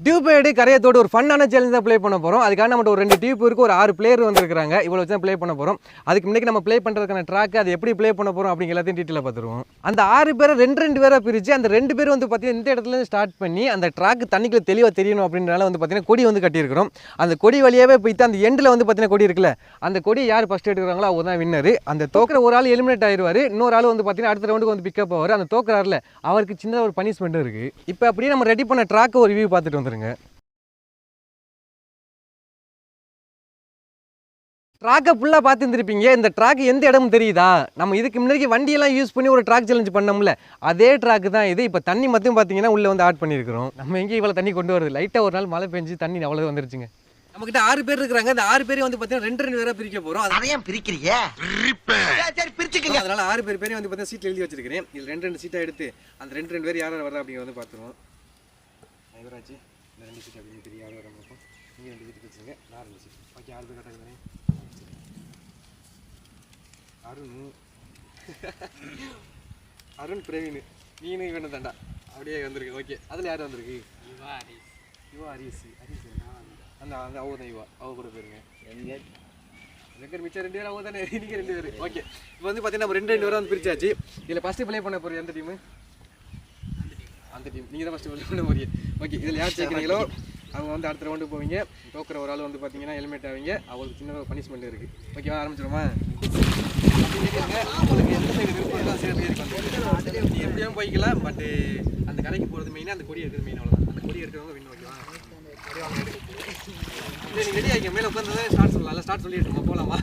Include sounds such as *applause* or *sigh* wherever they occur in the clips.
Tube ID கரையத்தோடு ஒரு ஃபன்னான challenge தான் play பண்ண போகிறோம் அதுக்காக நம்மகிட்ட ஒரு ரெண்டு டியூப் இருக்குது ஒரு ஆறு பிளேயர் வந்துருக்காங்க இவ்வளோ வச்சு தான் ப்ளே பண்ண போகிறோம் அதுக்கு முன்னாடி நம்ம ப்ளே பண்ணுறதுக்கான ட்ராக் அது எப்படி ப்ளே பண்ண போகிறோம் அப்படிங்க எல்லாத்தையும் டீட்டெயிலாக பார்த்துருவோம். அந்த ஆறு பேரை ரெண்டு ரெண்டு பேராக பிரித்து அந்த ரெண்டு பேரும் வந்து பார்த்தீங்கன்னா இந்த இடத்துல ஸ்டார்ட் பண்ணி அந்த ட்ராக் தண்ணிக்குள்ள தெளிவாக தெரியணும் அப்படின்றனால வந்து பார்த்தீங்கன்னா கொடி வந்து கட்டியிருக்கிறோம். அந்த கொடி வழியாகவே போயிட்டு அந்த எண்டில் வந்து பார்த்தீங்கன்னா கொடி இருக்குல்ல அந்த கொடி யார் ஃபஸ்ட் எடுக்கிறாங்களோ அவங்க தான் வின்னர் அந்த தோக்கிற ஒரு ஆள் எலிமினேட் ஆயிடுவார் இன்னொரு ஆள் வந்து பார்த்தீங்கன்னா அடுத்த ரவுண்டுக்கு வந்து பிக்கப் ஆவார். அந்த தோக்குறாருல அவருக்கு சின்னதாக ஒரு பனிஷ்மெண்ட்டும் இருக்குது இப்போ அப்படியே நம்ம ரெடி பண்ண ட்ராக்கு ஒரு வியூ பார்த்துட்டு வந்துருங்க. ட்ராக்கை ஃபுல்லாக பார்த்துருந்துருப்பீங்க. இந்த ட்ராக் எந்த இடமும் தெரியுதா? நம்ம இதுக்கு முன்னாடி வண்டியெல்லாம் யூஸ் பண்ணி ஒரு ட்ராக் சேலஞ்ச் பண்ணோம்ல. அதே ட்ராக் தான் இது. இப்போ தண்ணி மட்டும் பார்த்தீங்கன்னா உள்ளே வந்து ஆட் பண்ணியிருக்கிறோம். நம்ம எங்கேயும் இவ்வளோ தண்ணி கொண்டு வருது லைட்டாக ஒரு நாள் மழை பெஞ்சு தண்ணி அவ்வளோ வந்துருச்சுங்க. நம்மகிட்ட ஆறு பேர் இருக்கிறாங்க. அந்த ஆறு பேரையும் வந்து பார்த்தீங்கன்னா ரெண்டு ரெண்டு பேராக பிரிக்க போகிறோம் அதையும் பிரிக்கிறீங்க? சரி, சரி பிரிச்சுக்கங்க. அதனால ஆறு பேர் பேரையும் வந்து பார்த்தீங்கன்னா சீட்டில் எழுதி வச்சிருக்கிறேன். இதில் ரெண்டு ரெண்டு சீட்டாக எடுத்து அந்த ரெண்டு ரெண்டு பேர் யார் யார் வரா அப்படிங்கிறத வந்து பார்த்துருவோம் இந்த ரெண்டு சீட் அப்படின்னு தெரியும் யார் வர பார்ப்போம் நீங்கள் ரெண்டு சீட்டு வச்சுருங்க. நான் ரெண்டு சீட் ஓகே ஆறு பேர் தானே அருண். *laughs* அருண் பிரவீன். நீனு இவனு தாண்டா அப்படியே வந்திருக்கு. ஓகே அதில் யார் வந்திருக்கு? யுவா ஹரிஸ். யுவா ஹரிஸ். ஹரிஸ் அந்த அந்த அவங்க தான் யுவா அவ கூட போயிருங்க. எனக்கு மிச்சம் ரெண்டு பேர் அவங்க தானே? *laughs* நீங்கள் ரெண்டு பேர். ஓகே இப்போ வந்து பார்த்தீங்கன்னா நம்ம ரெண்டு ரெண்டு பேரும் வந்து பிரிச்சாச்சு. இதில் ஃபஸ்ட்டு ப்ளே பண்ண போகிற எந்த டீமு அந்த டீம் நீங்கள் தான் ஃபஸ்ட்டு ப்ளே பண்ண போறீங்க. ஓகே இதில் யார் சேர்க்குறீங்களோ அவங்க வந்து அடுத்த ரவுண்டு போவீங்க. தோக்குற ஒரு ஆள் வந்து பார்த்தீங்கன்னா ஹெல்மெட் ஆவீங்க. அவங்களுக்கு சின்ன ஒரு பனிஷ்மெண்ட் இருக்குது ஓகேவா ஆரம்பிச்சிருமா உங்களுக்கு எந்த சைடு விருப்பம் இருக்கோ அந்த எப்படியும் போய்க்கலாம் பட்டு அந்த கடைக்கு போகிறது மெயினாக அந்த கொடி எடுக்கிறது மெயின் அவ்வளோதான் அந்த கொடி எடுக்கிறவங்க வின் ஓகேவா நீங்கள் ரெடி ஆகிங்க மேலே உட்காந்து ஸ்டார்ட் சொல்லலாம். ஸ்டார்ட் சொல்லிட்டு நம்ம போகலாமா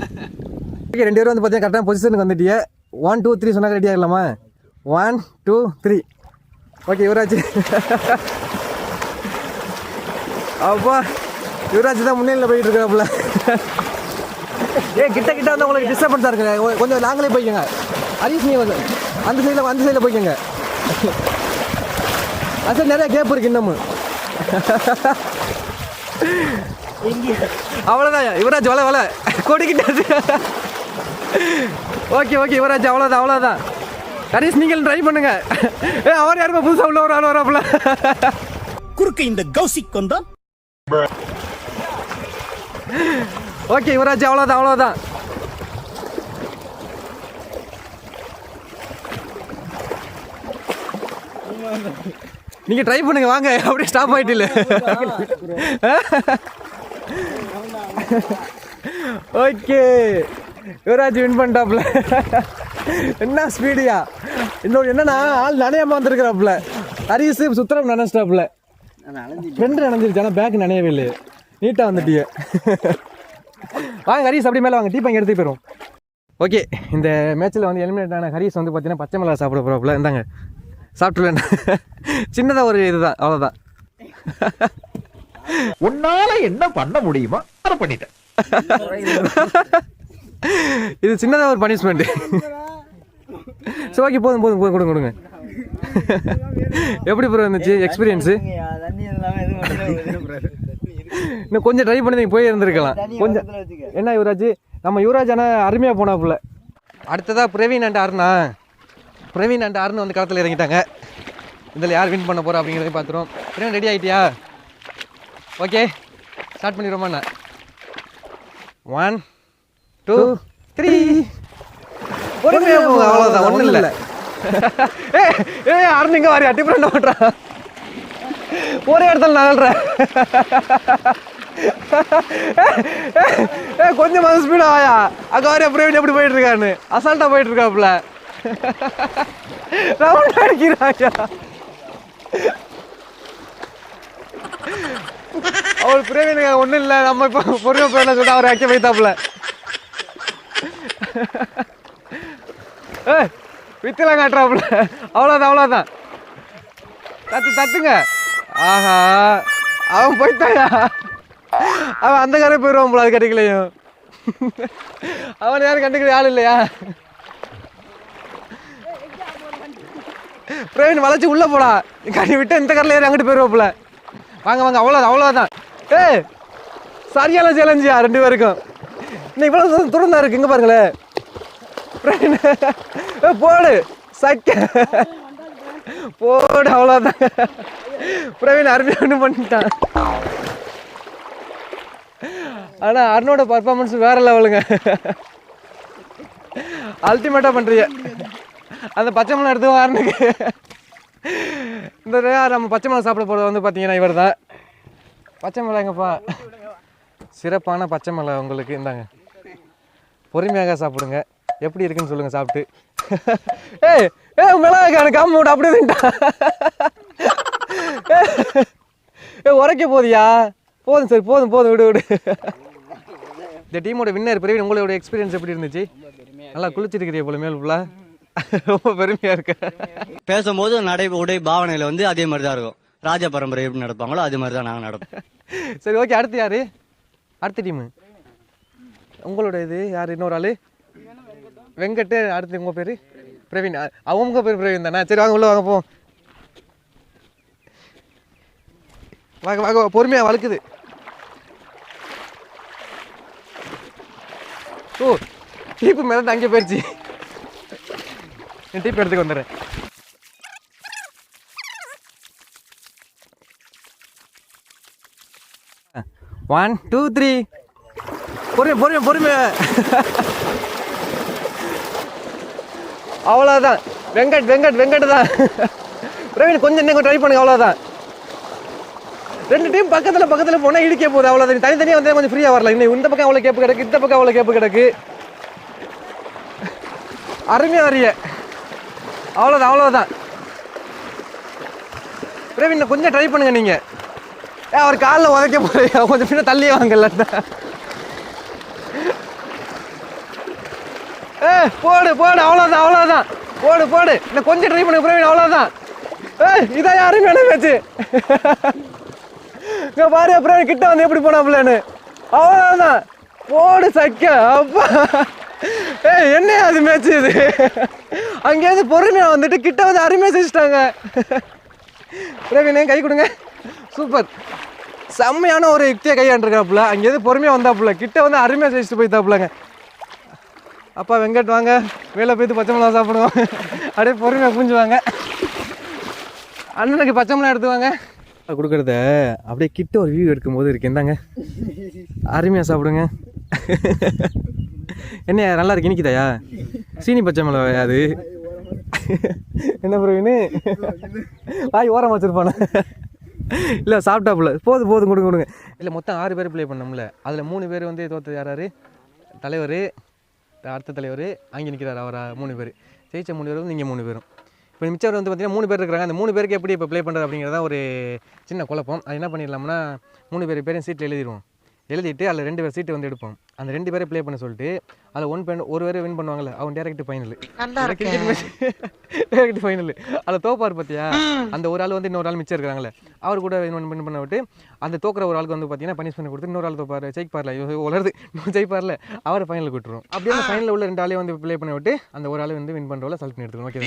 ஓகே ரெண்டு பேரும் வந்து பார்த்தீங்கன்னா கரெக்டாக பொசிஷனுக்கு வந்துட்டியே. ஒன் டூ த்ரீ சொன்னாக்க ready ஆகலாமா? One two three okay Yuvraj. அப்பா யுவராஜ் தான் முன்னிலையில் போயிட்டு இருக்கிறாப்புல ஏ கிட்ட கிட்ட வந்து உங்களுக்கு டிஸ்டர்பன்ஸாக இருக்குங்க கொஞ்சம் நாங்களே போய்க்கோங்க. ஹரிஷ் நீ வந்து அந்த சைடில் அந்த சைடில் போய்க்கோங்க. அது நிறைய கேப் இருக்கு இன்னமும் அவ்வளோதான் யுவராஜ் வலை வலை கொடிக்கிட்டாச்சு ஓகே ஓகே யுவராஜ் அவ்வளோதான் அவ்வளோதான் ஹரிஷ் நீங்கள் ட்ரை பண்ணுங்க. ஏ அவர் யாருக்கும் புதுசாக உள்ள ஒரு ஆள் வராப்புல குறுக்க இந்த கௌசிக் கொண்டான் ஓகே யுவராஜ் அவ்வளோதான் அவ்வளோதான் நீங்க ட்ரை பண்ணுங்க வாங்க அப்படியே ஸ்டாப் இல்ல. ஓகே. யுவராஜ் வின் பண்ணிட்டாப்ல என்ன ஸ்பீடியா இன்னொரு என்னன்னா ஆள் நனையாம வந்திருக்கிறாப்புல. ஹரிஸ் சுத்தரம் நினைச்சிட்டாப்புல ஃப்ரெண்டு நினைஞ்சிருச்சு ஆனால் பேக் நனையவே இல்லை நீட்டாக வந்துட்டியே. வாங்க ஹரிஸ் அப்படி மேலே வாங்க. டீ பங்க எடுத்து போயிடும் ஓகே இந்த மேட்ச்சில் வந்து எலிமினேட் ஆன ஹரிஸ் வந்து பார்த்தீங்கன்னா பச்சை மிளகா சாப்பிட போகிறாப்புல இருந்தாங்க சாப்பிட்டுருவேன். சின்னதாக ஒரு இதுதான் அவ்வளோதான் உன்னால என்ன பண்ண முடியுமோ அதை பண்ணிட்டேன். இது சின்னதாக ஒரு பனிஷ்மெண்ட் சரி ஓகே போதும் போதும் போதும் கொடுங்க கொடுங்க. எப்படி ப்ரோ இருந்துச்சு எக்ஸ்பீரியன்ஸு இன்னும் கொஞ்சம் ட்ரை பண்ணி நீங்கள் போய் இருந்திருக்கலாம் கொஞ்சம் என்ன யுவராஜ்? நம்ம யுவராஜ் ஆனால் அருமையாக போனாப்புல. அடுத்ததாக பிரவீன் அண்ட் அருணா. பிரவீன் அண்ட் அருண் வந்து களத்தில் இறங்கிட்டாங்க. இதில் யார் வின் பண்ண போகிறா அப்படிங்கிறதையும் பார்த்துருவோம். பிரவீன் ரெடி ஆகிட்டியா ஓகே ஸ்டார்ட் பண்ணிடுவோமா ஒன் டூ த்ரீ பொறுமையா போங்க அவ்வளோதான் ஒன்றும் இல்லை ஏ ஏ அருண் இங்கே வாரியா? டிஃப்ரெண்ட் பண்ணுறான் ஒரே இடத்துல நகல்றேன் ஏ கொஞ்சம் மத ஸ்பீட் ஆயா அங்கே வரையா பிரவீன் எப்படி போயிட்டு இருக்கான்னு அசால்ட்டா போயிட்டு இருக்காப்புல ரவுண்ட் அடிக்கிறாயா அவள் பிரவீனுக்கு ஒன்றும் இல்லை நம்ம இப்போ பொறுமை போயிடலாம் சொல்லிட்டு அவர் அக்க வைத்தாப்புல. *laughs* ஏ வித்தெல்லாம் காட்டுறாப்புல. அவ்வளோதான் அவ்வளோதான் தத்து தத்துங்க. ஆஹா அவன் போயிட்டாயா? அவன் அந்த காரே போயிடுவான் போல அது கிடைக்கலையும் அவன் யாரும் கண்டுக்கிற ஆள் இல்லையா? பிரவீன் வளைச்சு உள்ள போடா. கண்ணி விட்டு இந்த கரில் ஏறி அங்கிட்டு போயிடுவாப்புல வாங்க வாங்க அவ்வளோ அவ்வளோதான் ஏ சரியான சேலஞ்சியா ரெண்டு பேருக்கும். இன்னும் இவ்வளோ தூரம் தான் இருக்கு இங்கே பாருங்களேன். போடு. சக்க. போடு அவ்வளோதான் பிரவீன் அருமையாக ஒன்று பண்ணிட்டான். ஆனால் அருணோட பர்ஃபார்மன்ஸ் வேற லெவலுங்க அல்டிமேட்டாக பண்ணுறீங்க அந்த பச்சை மிளகா எடுத்து வாரனுக்கு இந்த நம்ம பச்சை மிளகா சாப்பிட போகிறது வந்து பார்த்தீங்கன்னா இவர் தான் பச்சை மிளகாங்கப்பா. சிறப்பான பச்சை மிளகா உங்களுக்கு இந்தாங்க. பொறுமையாக சாப்பிடுங்க. எப்படி இருக்குன்னு சொல்லுங்கள் சாப்பிட்டு. ஏய் ஏ மிளகா எனக்கு காம விட்டு அப்படியே தின்ட்டான். ஏ உரைக்க போதியா? போதும் சரி போதும் போதும் விடு விடு. இந்த டீமோட வின்னர் பிரவீன் உங்களோட எக்ஸ்பீரியன்ஸ் எப்படி இருந்துச்சு? நல்லா குளிச்சிருக்கிறிய போல மேல் ஃபுல்லாக ரொம்ப பெருமையாக இருக்கு. பேசும்போது நடை உடை பாவனையில வந்து அதே மாதிரி தான் இருக்கும். ராஜ பரம்பரை எப்படி நடப்பாங்களோ அதே மாதிரி தான் நாங்கள் நடப்போம். சரி ஓகே அடுத்து யாரு? அடுத்த டீமு உங்களோட இது யார்? இன்னொரு ஆளு? வெங்கட் அடுத்து உங்கள் பேர்? பிரவீன். அவங்க பேர் பிரவீன் தானே? சரி வாங்க உள்ள வாங்க போவோம். வாங்க வாங்க பொறுமையாக வளர்க்குது. ஓ டீப்பு மேலே தங்கி போயிடுச்சு டீப் எடுத்துக்கு வந்துடுறேன். One two three. பொறுமை பொறுமை பொறுமை அவ்வளோதான் வெங்கட் வெங்கட் வெங்கட் தான். பிரவீன் கொஞ்சம் இன்னும் ட்ரை பண்ணுங்க அவ்வளோதான் ரெண்டு டீம் பக்கத்தில் பக்கத்தில் போனால் இடிக்க போகுது அவ்வளோதான் நீ தனித்தனியாக வந்து கொஞ்சம் ஃப்ரீயாக வரல இன்னும் இந்த பக்கம் அவ்வளோ கேப்பு கிடக்கு இந்த பக்கம் அவ்வளோ கேப்பு கிடக்கு. அருமையாக வரிய அவ்வளோதான் அவ்வளோதான் பிரவீன் இன்னும் கொஞ்சம் ட்ரை பண்ணுங்க நீங்கள் ஏன் அவர் காலில் உதைக்க போகிறீங்க கொஞ்சம் பின்ன தள்ளியே வாங்கல ஏ போடு போடு அவ்வளோதான் அவ்வளோதான் போடு போடு. இன்னும் கொஞ்சம் ட்ரை பண்ணு பிரவீன் அவ்வளோதான் ஏ இதான் யாரும் வேணும் பேச்சு இங்கே பாரு பிரவீன் கிட்ட வந்து எப்படி போனாப்லன்னு அவ்வளோதான் போடு சக்க. அப்பா. ஏய் என்ன அது மேட்ச் இது? அங்கேயிருந்து பொறுமையாக வந்துட்டு கிட்ட வந்து அருமையாக செஞ்சுட்டாங்க பிரவீனே கை கொடுங்க. சூப்பர். செம்மையான ஒரு யுக்தியை கையாண்டுருக்காப்புல. அங்கேயிருந்து பொறுமையாக வந்தாப்புல. கிட்ட வந்து அருமையாக செஞ்சுட்டு போய்த்தாப்புலங்க அப்பா வெங்கட் வாங்க. வேலை போய்த்து பச்சை மிளகா சாப்பிடுவோம். அப்படியே பொறுமையாக புரிஞ்சுவாங்க அண்ணனுக்கு பச்சை மிளகா எடுத்துவாங்க கொடுக்குறத அப்படியே கிட்ட ஒரு வியூ எடுக்கும்போது இருக்கு. இந்தாங்க. அருமையாக சாப்பிடுங்க. என்ன நல்லா இருக்கு. இனிக்குதாயா? சீனி பச்சை மிளகாயா அது? என்ன பிரவீனு வாய் ஓரம் வச்சிருப்பானே? இல்லை சாப்பிட்டாப்புல போதும் போதும் கொடுங்க கொடுங்க. இல்லை மொத்தம் ஆறு பேர் ப்ளே பண்ணோம்ல. அதில் மூணு பேர் வந்து தோற்றது யாராரு? தலைவர். அடுத்த தலைவர் அங்கே நிற்கிறார் அவர் மூணு பேர். ஜெயிச்ச மூணு பேரும் நீங்கள் மூணு பேரும். இப்போ மிச்சவர் வந்து பார்த்திங்கன்னா மூணு பேர் இருக்கிறாங்க. அந்த மூணு பேருக்கு எப்படி இப்போ ப்ளே பண்ணுறது அப்படிங்கிறதா ஒரு சின்ன குழப்பம். அது என்ன பண்ணிடலாம்னா மூணு பேர் பேரையும் சீட்டில் எழுதிடுவோம். எழுதிட்டு அதில் ரெண்டு பேர் சீட்டு வந்து எடுப்போம். அந்த ரெண்டு பேரை ப்ளே பண்ண சொல்லிட்டு அதில் ஒன் பெண் ஒரு பேர் வின் பண்ணுவாங்கல்ல அவன் டேரக்ட் ஃபைனல் டேரக்ட் ஃபைனல் அதில் தோப்பார் பார்த்தியா அந்த ஒரு ஆள் வந்து இன்னொரு ஆள் மிச்சம் இருக்காங்களே அவர் கூட வின் வின் பண்ண விட்டு அந்த தோக்குற ஒரு ஆளுக்கு வந்து பார்த்தீங்கன்னா பனிஷ்மெண்ட் கொடுத்து இன்னொரு ஆள் தோப்பார் ஜெயிப்பார்ல உலருது இன்னும் ஜெயிப்பார்ல அவர் ஃபைனலுக்கு விட்டுருவோம் அப்படியே ஃபைனலில் உள்ள ரெண்டு ஆளையும் வந்து ப்ளே பண்ணி விட்டு அந்த ஒரு ஆள் வந்து வின் பண்ணுறவள செலக்ட் பண்ணி எடுத்துக்கணும். ஓகே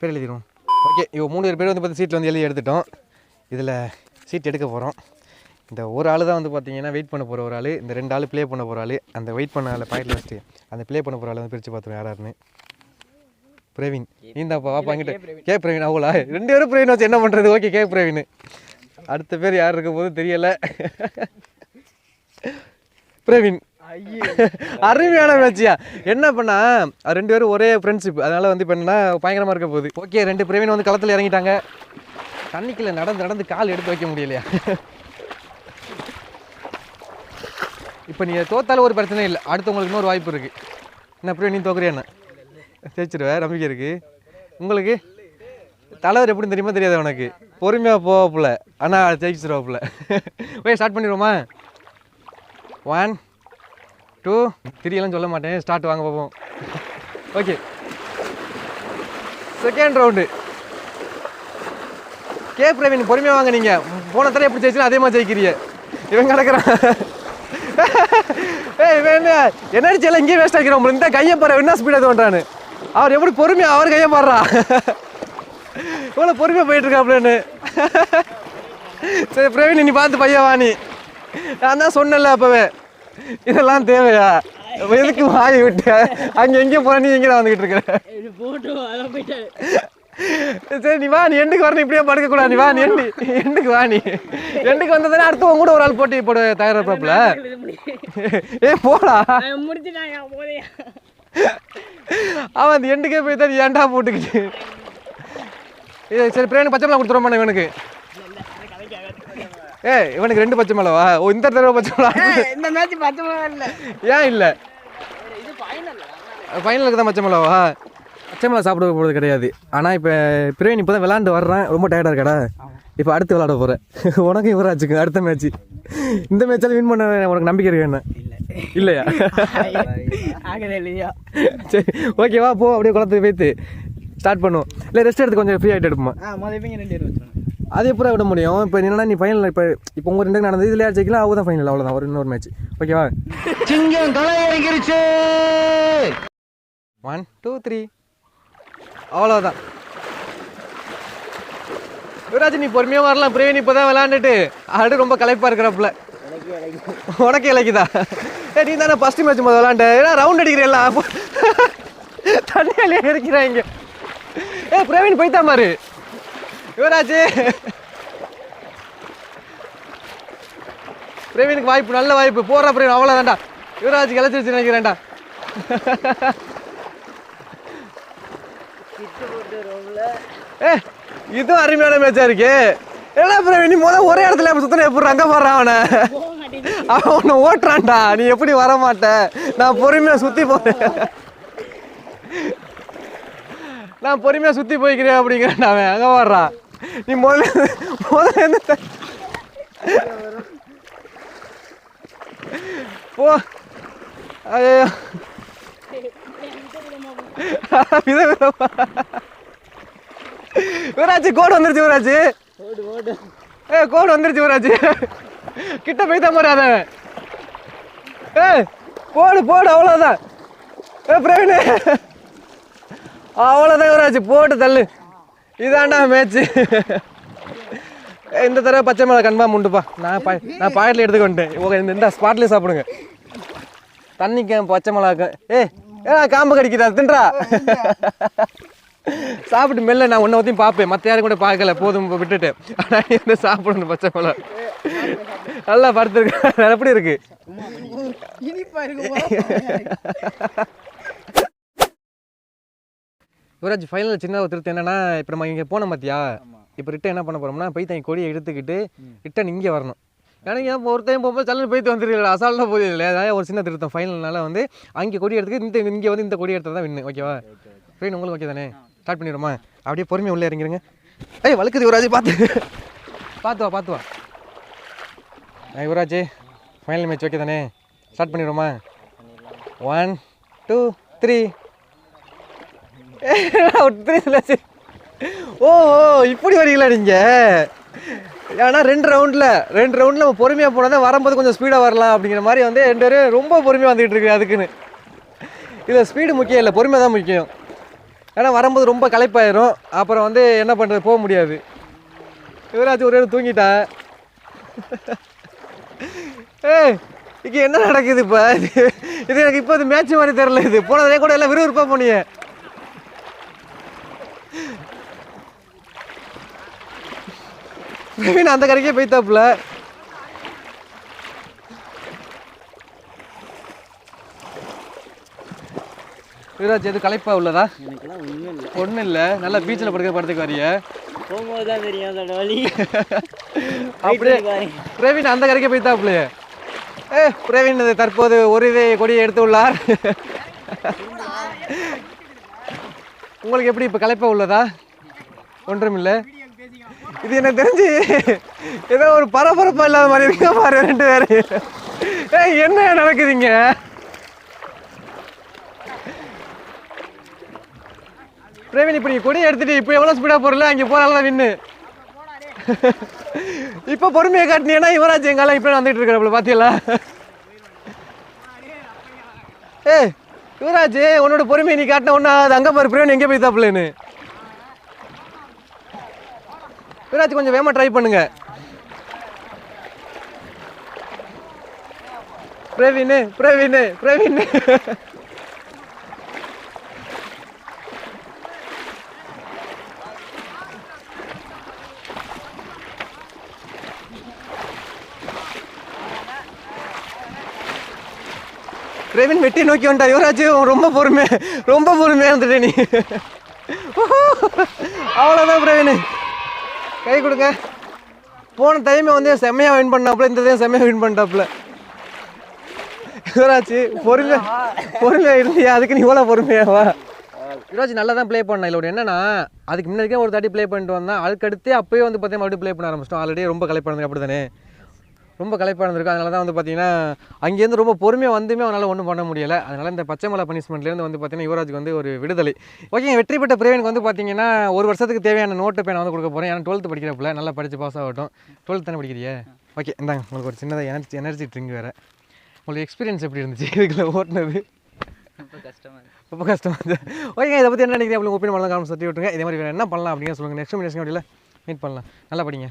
பேர் எழுதிடுவோம். ஓகே இப்போ மூணு பேர் பேர் வந்து பார்த்து சீட்டில் வந்து எழுதி எடுத்துட்டோம். இதில் சீட் எடுக்க போகிறோம் இந்த ஒரு ஆள் தான் வந்து பார்த்தீங்கன்னா வெயிட் பண்ண போகிற ஒரு ஆள் இந்த ரெண்டு ஆள் ப்ளே பண்ண போகிற ஆள் அந்த வெயிட் பண்ண ஆள் பாக்கெட்டில் வச்சுட்டு அந்த ப்ளே பண்ண போகிற ஆள் வந்து பிரித்து பார்த்துருவோம் யாராருன்னு பிரவீன். நீந்தாப்பா வாப்பா அங்கிட்ட. கே பிரவீன். அவ்வளோ ரெண்டு பேரும் பிரவீன் வச்சு என்ன பண்ணுறது ஓகே கே பிரவீன். அடுத்த பேர் யார் இருக்கும் போது தெரியலை. பிரவீன். அருமையான மேட்சியா என்ன பண்ணா ரெண்டு பேரும் ஒரே ஃப்ரெண்ட்ஷிப் அதனால வந்து இப்போ என்னன்னா பயங்கரமாக இருக்க போகுது. ஓகே ரெண்டு பிரவீன் வந்து களத்தில் இறங்கிட்டாங்க. தண்ணிக்குள்ள நடந்து நடந்து கால் எடுத்து வைக்க முடியலையா? இப்போ நீ தோத்தாலும் ஒரு பிரச்சனை இல்லை. அடுத்து உங்களுக்கு இன்னொரு வாய்ப்பு இருக்குது என்ன அப்படியே நீ தோக்குறியாண்ணா என்ன? ஜெயிச்சிருவேன் நம்பிக்கை இருக்குது உங்களுக்கு தலைவர் எப்படி தெரியுமா? தெரியாது உனக்கு. பொறுமையாக போவாப்புல. ஆனால் ஜெயிச்சிருவாப்புல. ஓய் ஸ்டார்ட் பண்ணிடுவோமா? ஒன் டூ த்ரீ எல்லாம் சொல்ல மாட்டேன். ஸ்டார்ட் வாங்க பார்ப்போம். Okay second round okay Praveen பொறுமையாக வாங்க நீங்கள் போன தடவை எப்படி ஜெயிச்சுனா அதே மாதிரி ஜெயிக்கிறீங்க. இவன் கிடக்குறான். *laughs* ஏய் இவன் எனர்ஜி எல்லாம் இங்கேயே வேஸ்ட் ஆகிக்கிறோம் இந்த கையை பாரு என்ன ஸ்பீடாக தோன்றான்னு. அவர் எப்படி பொறுமையா அவர் கையை பாடுறா? இவ்வளோ பொறுமையாக போயிட்டு இருக்காப்லன்னு சரி பிரவீன் நீ பார்த்து பையன் வாணி நான் தான் சொன்னேன்ல அப்பவே. இதெல்லாம் தேவையா? எதுக்கு வாங்கி விட்டு? அங்கே எங்கே போற நீ எங்கே வந்துக்கிட்டு இருக்கிற சரி நீ வா நீ எண்டுக்கு வரணும் இப்படியே படுக்க கூடாது நீ வா நீ எண்டு எண்டுக்கு வா நீ. எண்டுக்கு வந்ததுன்னா அடுத்து உன் கூட ஒரு ஆள் போட்டி போட தயாரிப்பாப்புல ஏ போடா. அவன் அந்த எண்டுக்கே போய் தான் ஏன்டா போட்டுக்கிட்டு? ஏய் சரி பிரேன் பச்சை மிளகா கொடுத்துருவோம் இவனுக்கு. ஏய் இவனுக்கு ரெண்டு பச்சை மிளவா ஓ இந்த தடவை பச்சை மிளகா. இந்த மேட்ச் பத்து மணி இல்ல. ஏன் இல்லை? ஃபைனலுக்கு தான் பச்சை மிளவா பச்சை மிளகா சாப்பிட போகிறது கிடையாது. ஆனால் இப்போ பிரேன் இப்போ தான் விளாண்டு வர்றான். ரொம்ப டயர்டாக இருக்கடா. இப்போ அடுத்து விளாட போகிறேன் *laughs* உனக்கு இவராச்சுக்கு அடுத்த மேட்ச் இந்த மேட்சால் வின் பண்ண உனக்கு நம்பிக்கை இருக்கு என்ன? இல்லையா? ஆகுது இல்லையா? சரி ஓகேவா போ. அப்படியே குளத்துக்கு போய்த்து ஸ்டார்ட் பண்ணுவோம். இல்லை ரெஸ்ட் எடுத்து கொஞ்சம் ஃப்ரீ ஆகிட்டு எடுப்போமா? அது எப்போ விட முடியும்? இப்போ என்னன்னா நீ ஃபைனல் இப்போ இப்போ உங்கள் ரெண்டு நடந்தது இதில் ஜெயிக்கலாம் அவங்க தான் ஃபைனல் அவ்வளோதான் ஒரு இன்னொரு மேட்ச் ஓகேவா சிங்கம் களை இறங்கிருச்சு ஒன் டூ த்ரீ அவ்வளோதான் யுவராஜ் நீ பொறுமையாக வரலாம். பிரவீன் இப்போ தான் விளாண்டுட்டு ஆடு ரொம்ப கலைப்பாக இருக்கிறப்பல. உனக்கு இலக்குதா? ஏ நீ தானே ஃபஸ்ட்டு மேட்ச் முதல் விளாண்ட ஏன்னா ரவுண்ட் அடிக்கிறேன் தண்ணியிலே இருக்கிறாங்க ஏ பிரவீன் போய்த்தா மாரு யுவராஜ். பிரவீனுக்கு வாய்ப்பு நல்ல வாய்ப்பு. போடுற பிரவீன் அவ்வளோதான்டா யுவராஜ் கிளச்சிருச்சு நினைக்கிறேன்டா. ஏ இதுவும் அருமையான மேட்சா இருக்கு. என்ன பிரவீன் நீ முதல் ஒரே இடத்துல சுத்தன எப்படி அங்க போடுறான் அவனை? அவன் உன்னை ஓட்டுறான்டா. நீ எப்படி வர மாட்ட நான் பொறுமையா சுத்தி போறேன் நான் பொறுமையா சுத்தி போய்க்கிறேன் அப்படிங்கிறேன் அவன். அங்க வர்றான் நீ முதல்ல முதல்ல த- போ. ஐயோ. வித விதமா யுவராஜ் கோடு வந்துருச்சு யுவராஜ். ஏ கோடு வந்துருச்சு யுவராஜ். கிட்ட போய் தான் போறாத ஏ போடு போடு அவ்வளோதான் ஏ பிரவீன். அவ்வளோதான் யுவராஜ் போட்டு தள்ளு. இதாண்டா மேட்ச்சு இந்த தடவை பச்சை மிளகா கன்ஃபார்ம் உண்டுப்பா நான் பா நான் பாக்கெட்டில் எடுத்துக்க வந்துட்டேன். ஓகே இந்த இந்த ஸ்பாட்லேயே சாப்பிடுங்க. தண்ணிக்கு பச்சை மிளகாக்கு ஏ ஏ காம்பு கடிக்குதா? தின்றா. சாப்பிட்டு மெல்ல நான் உன்னை ஒத்தையும் பார்ப்பேன். மற்ற யாரும் கூட பார்க்கல. போதும் விட்டுட்டு. ஆனால் வந்து சாப்பிடணும் பச்சை மிளகா. நல்லா படுத்துருக்கு எப்படி இருக்கு? யுவராஜ் ஃபைனல் சின்ன ஒரு திருத்தம் என்னன்னா இப்போ நம்ம இங்கே போனோம் பார்த்தியா இப்போ ரிட்டன் என்ன பண்ண போறோம்னா பைத்தன் கொடியை எடுத்துக்கிட்டு ரிட்டன் இங்கே வரணும். ஏன்னா ஏன் ஒருத்தையும் போகும்போது சல்லு போய்த்து வந்துருக்கல அசால்ட்டாக போகுது இல்லை அதாவது ஒரு சின்ன திருத்தம். ஃபைனல்னால வந்து அங்கே கொடி எடுத்துக்கிட்டு இந்த இங்கே வந்து இந்த கொடி எடுத்தது தான் வின்னு ஓகேவா ட்ரெயின் உங்களுக்கு ஓகே தானே? ஸ்டார்ட் பண்ணிடுமா அப்படியே பொறுமையாக உள்ளே இறங்கிருங்க. ஏய் வழுக்குது யுவராஜ் பார்த்து. பார்த்து வா பார்த்து வா. ஆ, யுவராஜ் ஃபைனல் மேட்ச் ஓகே தானே? ஸ்டார்ட் பண்ணிடுமா ஒன் டூ த்ரீ ஓ ஓ, இப்படி வரீங்களா நீங்க? ஏன்னா ரெண்டு ரவுண்டில் ரெண்டு ரவுண்டில் நம்ம பொறுமையாக போனால் தான் வரும்போது கொஞ்சம் ஸ்பீடாக வரலாம் அப்படிங்கிற மாதிரி வந்து ரெண்டு பேரும் ரொம்ப பொறுமையாக வந்துகிட்டு இருக்கு அதுக்குன்னு. இதில் ஸ்பீடு முக்கியம் இல்லை பொறுமை தான் முக்கியம். ஏன்னா வரும்போது ரொம்ப களைப்பாயிரும். அப்புறம் வந்து என்ன பண்ணுறது போக முடியாது. யுவராஜ் ஒரே ஒரு தூங்கிட்டா? ஏய் இங்கே என்ன நடக்குது இப்போ? இது எனக்கு இப்போ இது மேட்ச் மாதிரி தெரில இது. போனதே கூட எல்லாம் விறுவிறுப்பாக போனீங்க. பிரவீன் அந்த கரைக்கே போய்த்தாப்புல யுவராஜ் எது களைப்பா உள்ளதா? எனக்குலாம் ஒன்றும் இல்லை. ஒன்றும் இல்லை நல்லா பீச்சில் படுக்க படத்துக்கு வரிய போகும்போது தான் தெரியும் அதோட வலி. *laughs* அப்படியே. பிரவீன் அந்த கரைக்கே போய்த்தாப்புலையே. ஏ பிரவீன் தற்போது ஒரு இதை கொடியை எடுத்து உள்ளார். *laughs* உங்களுக்கு எப்படி இப்போ களைப்பா உள்ளதா? ஒன்றுமில்லை. இது எனக்கு தெரிஞ்சு ஏதோ ஒரு பரபரப்பா இல்லாத மாதிரி இருக்க பாரு ரெண்டு பேரு. ஏய் என்ன நடக்குதுங்க பிரவீன் இப்போ நீ கொடியை எடுத்துட்டு இப்போ எவ்வளோ ஸ்பீடாக போறல? அங்கே போகலாம் நின்று இப்போ பொறுமையை காட்டினீங்கன்னா யுவராஜ் எங்கால இப்போ வந்துட்டு இருக்கிறப்பல பார்த்தீங்களா ஏ யுவராஜ் உன்னோட பொறுமையை நீ காட்டின ஒன்றா அது அங்கே பாரு பிரவீன் எங்கே போய் தாப்புலன்னு யுவராஜ் கொஞ்சம் வேகமாக ட்ரை பண்ணுங்க. பிரவீன் பிரவீன் பிரவீன். ரெவின் வெட்டி நோக்கி வந்துட்டா யுவராஜ் ரொம்ப பொறுமை ரொம்ப பொறுமையாக இருந்துட்டே நீ. அவ்வளோதான் பிரவீன். கை கொடுங்க. போன டைமே வந்து செம்மையாக வின் பண்ணாப்புல இந்த டைம் செம்மையாக வின் பண்ணிட்டாப்புல. யுவராஜ் பொறுமை பொறுமையா இல்லையா? அதுக்கு நீ இவ்வளோ பொறுமையாவா யுவராஜ் நல்லா தான் ப்ளே பண்ண இல்லை என்னன்னா அதுக்கு முன்னாடிக்கே ஒரு தாட்டி ப்ளே பண்ணிட்டு வந்தேன். அதுக்கடுத்து அப்போயே வந்து பார்த்தீங்கன்னா மறுபடியும் ப்ளே பண்ண ஆரம்பிச்சிட்டோம். ஆல்ரெடி ரொம்ப கலைப்பாக அப்படி தானே ரொம்ப கலைப்பாக இருந்திருக்கு. அதனால தான் வந்து பார்த்தீங்கன்னா அங்கேருந்து ரொம்ப பொறுமையாக வந்துமே அவனால் ஒன்றும் பண்ண முடியலை. அதனால் இந்த பச்சை மலை பனிஷ்மெண்ட்லேருந்து வந்து பார்த்தீங்கன்னா யுவராஜுக்கு வந்து ஒரு விடுதலை. ஓகே வெற்றி பெற்ற பிரவீனுக்கு வந்து பார்த்தீங்கன்னா ஒரு வருஷத்துக்கு தேவையான நோட்டு பேனை வந்து கொடுக்க போகிறேன் ஏன்னா டுவெல்த்து படிக்கிறப்பல நல்லா படித்து பாஸ் ஆகட்டும். டுவெல்த் தானே படிக்கிறியே? ஓகே இந்தாங்க. உங்களுக்கு ஒரு சின்னதாக எனர்ஜி எனர்ஜி ட்ரிங்க் வேறு. உங்களுக்கு எக்ஸ்பீரியன்ஸ் எப்படி இருந்துச்சு? இதுக்குள்ள ஓட்டுனது. ரொம்ப கஷ்டமா இருக்கு ரொம்ப கஷ்டமாக இருந்துச்சு. ஓகே இதை பற்றி என்ன நினைக்கிறீங்க? உங்களுக்கு ஒப்பீனியன் பண்ணலாம் காரணம் சட்டி விட்டுருங்க. இதே மாதிரி வேறு என்ன பண்ணலாம் அப்படிங்க சொல்லுங்கள் நெக்ஸ்ட் வீடியோவில் மீட் பண்ணலாம். நல்லா படிங்க.